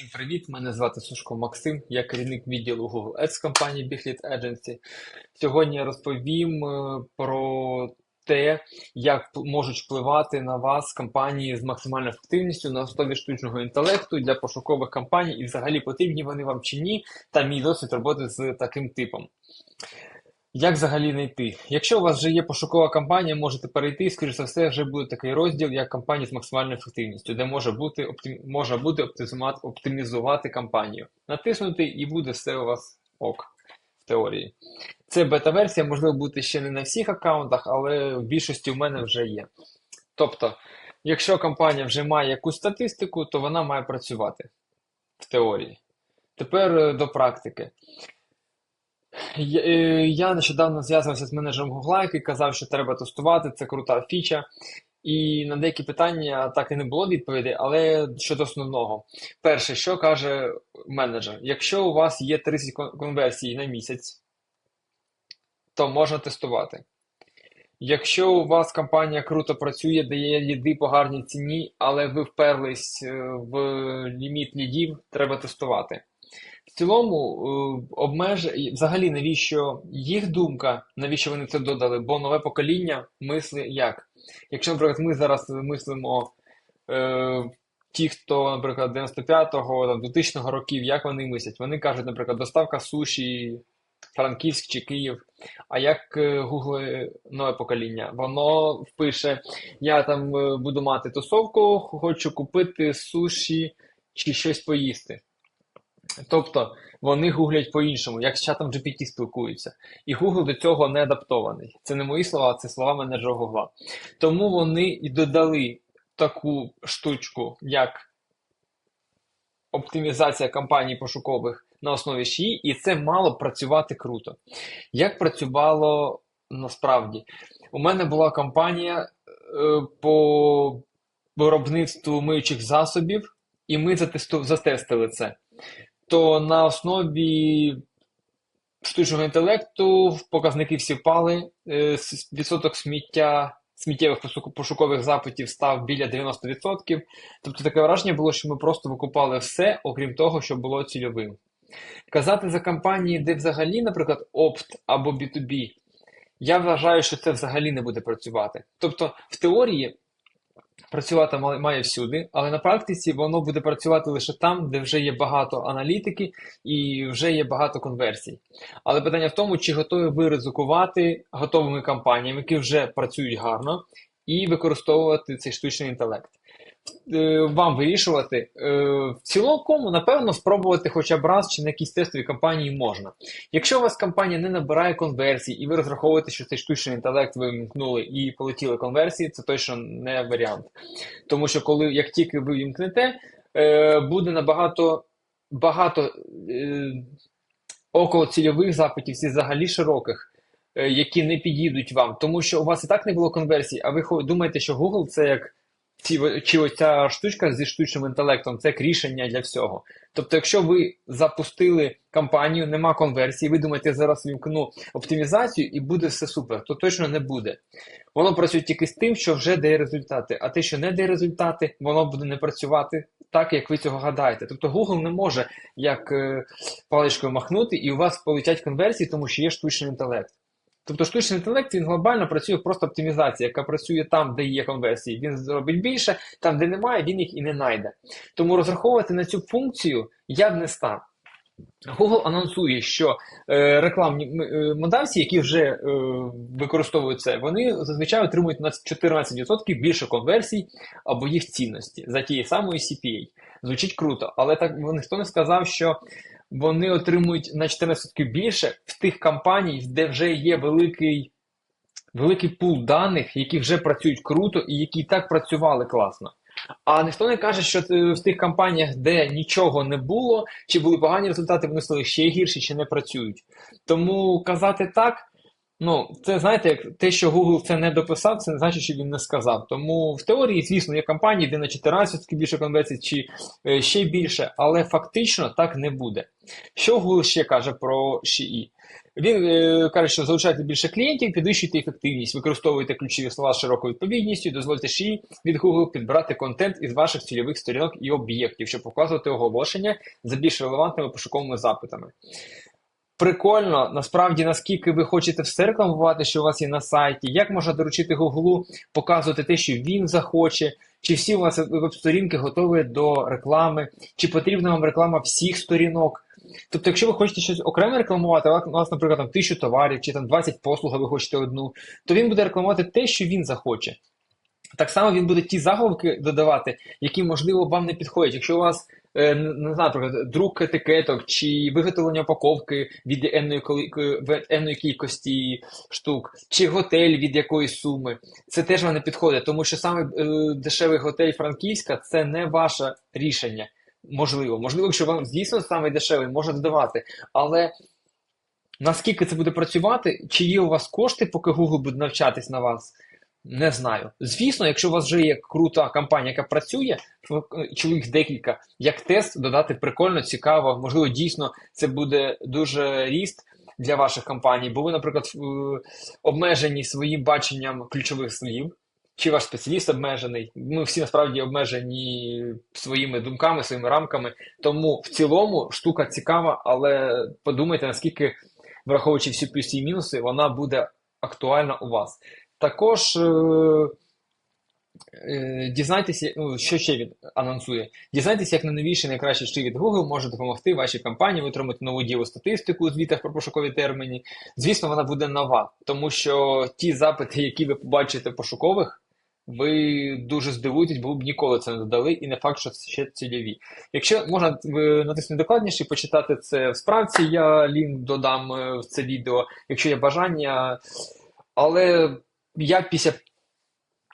Всім привіт! Мене звати Сушко Максим, я керівник відділу Google Ads компанії Biglead Agency. Сьогодні я розповім е, про те, як можуть впливати на вас компанії з максимальною ефективністю на основі штучного інтелекту для пошукових кампаній, і взагалі потрібні вони вам чи ні, та мій досвід роботи з таким типом. Як взагалі знайти? Якщо у вас вже є пошукова кампанія, можете перейти, і, скоріш за все, вже буде такий розділ, як кампанії з максимальною ефективністю, де може бути оптим... може бути оптимізувати, оптимізувати кампанію. Натиснути і буде все у вас ок в теорії. Це бета-версія, можливо, бути ще не на всіх аккаунтах, але в більшості в мене вже є. Тобто, якщо компанія вже має якусь статистику, то вона має працювати в теорії. Тепер е, до практики. Я, е, я нещодавно зв'язувався з менеджером Гугла, який казав, що треба тестувати, це крута фіча. І на деякі питання так і не було відповідей, але щодо основного. Перше, що каже менеджер? Якщо у вас є 30 конверсій на місяць, то можна тестувати. Якщо у вас компанія круто працює, дає ліди по гарній ціні, але ви вперлись е, в ліміт лідів, треба тестувати. В цілому, е, обмеж... взагалі, навіщо їх думка, навіщо вони це додали? Бо нове покоління мисли як? Якщо, наприклад, ми зараз мислимо е, ті, хто, наприклад, 95-го, там, 2000 років, як вони мислять? Вони кажуть, наприклад, доставка суші, Франківськ чи Київ. А як е, Google нове покоління? Воно впише: я там е, буду мати тусовку, хочу купити суші чи щось поїсти. Тобто вони гуглять по-іншому, як з чатом GPT спілкуються. І Google до цього не адаптований. Це не мої слова, це слова менеджера Google. Тому вони і додали таку штучку, як оптимізація кампаній пошукових на основі ШІ, і це мало працювати круто. Як працювало насправді? У мене була кампанія е, по виробництву миючих засобів, і ми затестили це то на основі штучного інтелекту показники всі впали. е, Відсоток сміття, сміттєвих пошукових запитів став біля 90%. Тобто таке враження було, що ми просто викупали все, окрім того, що було цільовим. Казати за компанії, де взагалі, наприклад, Опт або B2B, я вважаю, що це взагалі не буде працювати. Тобто, в теорії працювати має всюди, але на практиці воно буде працювати лише там, де вже є багато аналітики і вже є багато конверсій. Але питання в тому, чи готові ви ризикувати готовими кампаніями, які вже працюють гарно, і використовувати цей штучний інтелект. Е, Вам вирішувати. Е, В цілому, напевно, спробувати хоча б раз чи на якійсь тестовій кампанії можна. Якщо у вас компанія не набирає конверсій, і ви розраховуєте, що цей штучний інтелект ви вимкнули і полетіли конверсії, це точно не варіант. Тому що коли як тільки ви вімкнете, е, буде набагато багато около цільових запитів, і взагалі широких, які не підійдуть вам. Тому що у вас і так не було конверсій, а ви думаєте, що Google це як ці, чи оця штучка зі штучним інтелектом, це як рішення для всього. Тобто, якщо ви запустили кампанію, нема конверсії, ви думаєте, зараз вімкну оптимізацію і буде все супер, то точно не буде. Воно працює тільки з тим, що вже дає результати. А те, що не дає результати, воно буде не працювати так, як ви цього гадаєте. Тобто Google не може як е, паличкою махнути, і у вас полетять конверсії, тому що є штучний інтелект. Тобто штучний інтелект він глобально працює просто оптимізація, яка працює там, де є конверсії. Він зробить більше, там, де немає, він їх і не знайде. Тому розраховувати на цю функцію я б не став. Google анонсує, що е, рекламні е, модавці, які вже е, використовують це, вони зазвичай отримують на 14% більше конверсій або їх цінності за тієї самої CPA. Звучить круто, але так ніхто не сказав, що вони отримують на 14% більше в тих компаній, де вже є великий, великий пул даних, які вже працюють круто і які і так працювали класно. А ніхто не каже, що е, в тих компаніях, де нічого не було, чи були погані результати, вони стали ще гірші, чи не працюють. Тому казати так, Ну, це знаєте, як те, що Google це не дописав, це не значить, що він не сказав. Тому в теорії, звісно, є компанії, де на 14 більше конверсій, чи е, ще більше, але фактично так не буде. Що Google ще каже про ШІІ? Він е, каже, що залучайте більше клієнтів, підвищуйте ефективність, використовуйте ключові слова з широкою відповідністю, дозвольте ШІІ від Google підбирати контент із ваших цільових сторінок і об'єктів, щоб показувати оголошення за більш релевантними пошуковими запитами. Прикольно, насправді, наскільки ви хочете все рекламувати, що у вас є на сайті, як можна доручити Гуглу показувати те, що він захоче, чи всі у вас веб-сторінки готові до реклами, чи потрібна вам реклама всіх сторінок. Тобто, якщо ви хочете щось окремо рекламувати, у вас, наприклад, там тисячу товарів, чи там 20 послуг, а ви хочете одну, то він буде рекламувати те, що він захоче. Так само він буде ті заголовки додавати, які, можливо, вам не підходять. Якщо у вас не знаю, наприклад, друк етикеток чи виготовлення упаковки від енної, кількості штук, чи готель від якоїсь суми, це теж вам не підходить, тому що саме е, дешевий готель Франківська це не ваше рішення. Можливо, можливо, якщо вам дійсно саме дешевий, можна додавати, але. Наскільки це буде працювати, чи є у вас кошти, поки Google буде навчатись на вас? Не знаю. Звісно, якщо у вас вже є крута компанія, яка працює, їх декілька, як тест додати прикольно, цікаво, можливо, дійсно це буде дуже ріст для ваших компаній, бо ви, наприклад, обмежені своїм баченням ключових слів, чи ваш спеціаліст обмежений. Ми всі насправді обмежені своїми думками, своїми рамками. Тому в цілому штука цікава, але подумайте, наскільки, враховуючи всі плюси і мінуси, вона буде актуальна у вас. Також е, е, дізнайтеся, ну, що ще він анонсує. Дізнайтеся, як найновіший найкращий шти від Google може допомогти вашій компанії витримати нову ділу статистику у звітах про пошукові терміни. Звісно, вона буде нова, тому що ті запити, які ви побачите пошукових, ви дуже здивуєтесь, бо ви б ніколи це не додали, і не факт, що це ще цільові. Якщо можна натиснути докладніше почитати це в справці, я лінк додам е, в це відео, якщо є бажання. Але я після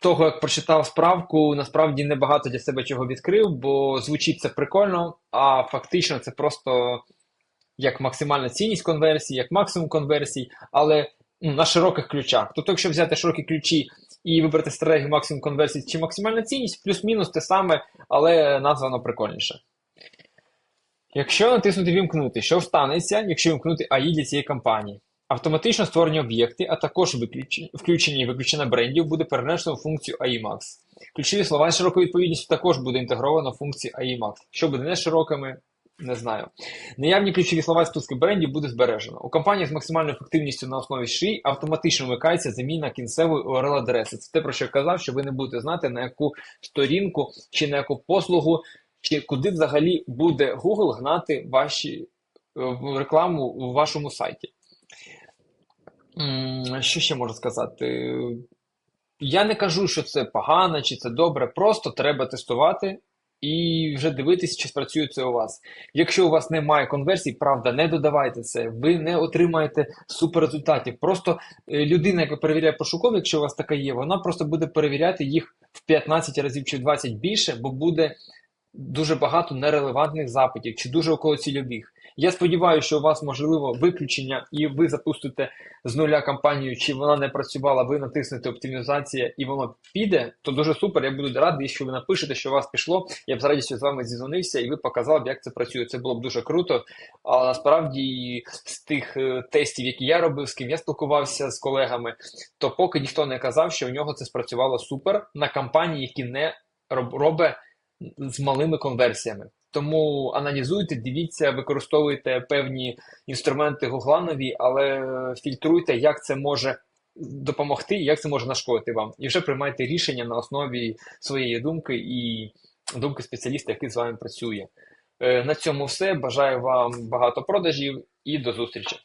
того, як прочитав справку, насправді небагато для себе чого відкрив, бо звучить це прикольно, а фактично це просто як максимальна цінність конверсії, як максимум конверсій, але ну, на широких ключах. Тобто, якщо взяти широкі ключі і вибрати стратегію максимум конверсій чи максимальна цінність, плюс-мінус те саме, але названо прикольніше. Якщо натиснути Вімкнути, що станеться, якщо вімкнути АІ для цієї кампанії? Автоматично створені об'єкти, а також включення і виключення брендів буде перенесено в функцію AI Max. Ключові слова з широкою відповідністю також буде інтегровано в функції AI Max. Що буде не широкими, не знаю. Наявні ключові слова з списки брендів буде збережено. У компанії з максимальною ефективністю на основі ши автоматично вмикається заміна кінцевої url адреси Це те, про що я казав, що ви не будете знати, на яку сторінку чи на яку послугу, чи куди взагалі буде Google гнати ваші е, рекламу в вашому сайті. Що ще можу сказати? Я не кажу, що це погано чи це добре, просто треба тестувати і вже дивитися, чи спрацює це у вас. Якщо у вас немає конверсій, правда, не додавайте це, ви не отримаєте супер результатів. Просто е, людина, яка перевіряє пошукові, якщо у вас така є, вона просто буде перевіряти їх в 15 разів чи в 20 більше, бо буде дуже багато нерелевантних запитів чи дуже околоцільових. Я сподіваюся, що у вас можливо виключення, і ви запустите з нуля кампанію, чи вона не працювала, ви натиснете оптимізація і воно піде, то дуже супер. Я буду радий, що ви напишете, що у вас пішло. Я б з радістю з вами зізвонився, і ви показали б, як це працює. Це було б дуже круто. А насправді з тих е, тестів, які я робив, з ким я спілкувався з колегами, то поки ніхто не казав, що у нього це спрацювало супер на кампанії, які не робить з малими конверсіями. Тому аналізуйте, дивіться, використовуйте певні інструменти гугланові, але фільтруйте, як це може допомогти, як це може нашкодити вам. І вже приймайте рішення на основі своєї думки і думки спеціаліста, який з вами працює. Е, на цьому все. Бажаю вам багато продажів і до зустрічі!